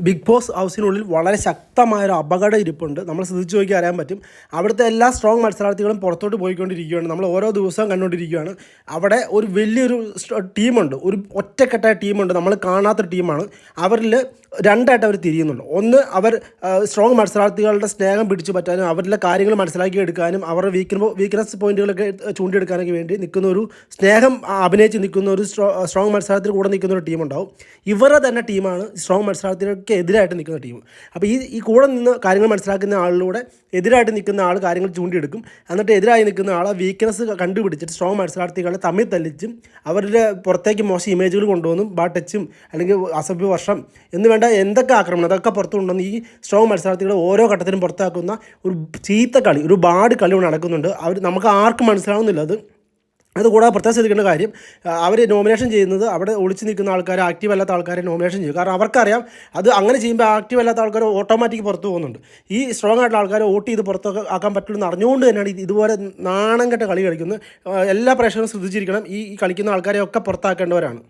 Big boss ഹൗസിനുള്ളിൽ വളരെ ശക്തമായ ഒരു അപകട ഇരിപ്പുണ്ട്. നമ്മൾ ശ്രദ്ധിച്ചു നോക്കി അറിയാൻ പറ്റും. അവിടുത്തെ എല്ലാ സ്ട്രോങ് മത്സരാർത്ഥികളും പുറത്തോട്ട് പോയിക്കൊണ്ടിരിക്കുകയാണ്. നമ്മൾ ഓരോ ദിവസവും കണ്ടുകൊണ്ടിരിക്കുകയാണ്. അവിടെ ഒരു വലിയൊരു ടീമുണ്ട് ഒരു ഒറ്റക്കെട്ടായ ടീമുണ്ട് നമ്മൾ കാണാത്ത ടീമാണ് അവരിൽ രണ്ടായിട്ട് അവർ തിരിയുന്നുണ്ട്. ഒന്ന് അവർ സ്ട്രോങ് മത്സരാർത്ഥികളുടെ സ്നേഹം പിടിച്ചു പറ്റാനും അവരുടെ കാര്യങ്ങൾ മനസ്സിലാക്കി എടുക്കാനും അവരുടെ വീക്ക് വീക്ക്നെസ് പോയിന്റുകളൊക്കെ ചൂണ്ടിയെടുക്കാനൊക്കെ വേണ്ടി നിൽക്കുന്ന ഒരു സ്നേഹം അഭിനയിച്ച് നിൽക്കുന്ന ഒരു സ്ട്രോങ് മത്സരാർത്ഥി കൂടെ നിൽക്കുന്ന ഒരു ടീമുണ്ടാവും. ഇവരുടെ തന്നെ ടീമാണ് സ്ട്രോങ് മത്സരാർത്ഥികൾക്ക് എതിരായിട്ട് നിൽക്കുന്ന ടീം. അപ്പോൾ ഈ ഈ കൂടെ നിന്ന് കാര്യങ്ങൾ മനസ്സിലാക്കുന്ന ആളിലൂടെ എതിരായിട്ട് നിൽക്കുന്ന ആൾ കാര്യങ്ങൾ ചൂണ്ടിയെടുക്കും. എന്നിട്ട് എതിരായി നിൽക്കുന്ന ആളെ വീക്ക്നെസ് കണ്ടുപിടിച്ചിട്ട് സ്ട്രോങ് മത്സരാർത്ഥികളെ തമ്മിൽ തല്ലിച്ചും അവരുടെ പുറത്തേക്ക് മോശം ഇമേജുകൾ കൊണ്ടുവന്നും ടച്ചും അല്ലെങ്കിൽ അസഭ്യ വർഷം എന്ന് വേണ്ട എന്തൊക്കെ ആക്രമണം അതൊക്കെ പുറത്തു കൊണ്ടുവന്ന് ഈ സ്ട്രോങ് മത്സരാർത്ഥികളെ ഓരോ ഘട്ടത്തിലും പുറത്താക്കുന്ന ഒരു ചീത്ത കളി ഒരുപാട് കളി നടക്കുന്നുണ്ട്. അവർ നമുക്ക് ആർക്കും മനസ്സിലാവുന്നില്ല അത്. അതുകൂടാതെ പ്രത്യേകം ശ്രദ്ധിക്കേണ്ട കാര്യം അവർ നോമിനേഷൻ ചെയ്യുന്നത് അവിടെ ഒളിച്ചു നിൽക്കുന്ന ആൾക്കാർ ആക്റ്റീവ് അല്ലാത്ത ആൾക്കാരെ നോമിനേഷൻ ചെയ്യും. കാരണം അവർക്കറിയാം അത് അങ്ങനെ ചെയ്യുമ്പോൾ ആക്റ്റീവ് അല്ലാത്ത ആൾക്കാർ ഓട്ടോമാറ്റിക് പുറത്തു പോകുന്നുണ്ട്. ഈ സ്ട്രോങ് ആയിട്ടുള്ള ആൾക്കാരെ വോട്ട് ചെയ്ത് പുറത്തൊക്കെ ആക്കാൻ പറ്റുള്ളൂ എന്ന് അറിഞ്ഞുകൊണ്ട് തന്നെയാണ് ഇതുപോലെ നാണം കെട്ട കളി കളിക്കുന്നത്. എല്ലാ പ്രേക്ഷകരും ശ്രദ്ധിച്ചിരിക്കണം. ഈ കളിക്കുന്ന ആൾക്കാരെ ഒക്കെ പുറത്താക്കേണ്ടവരാണ്.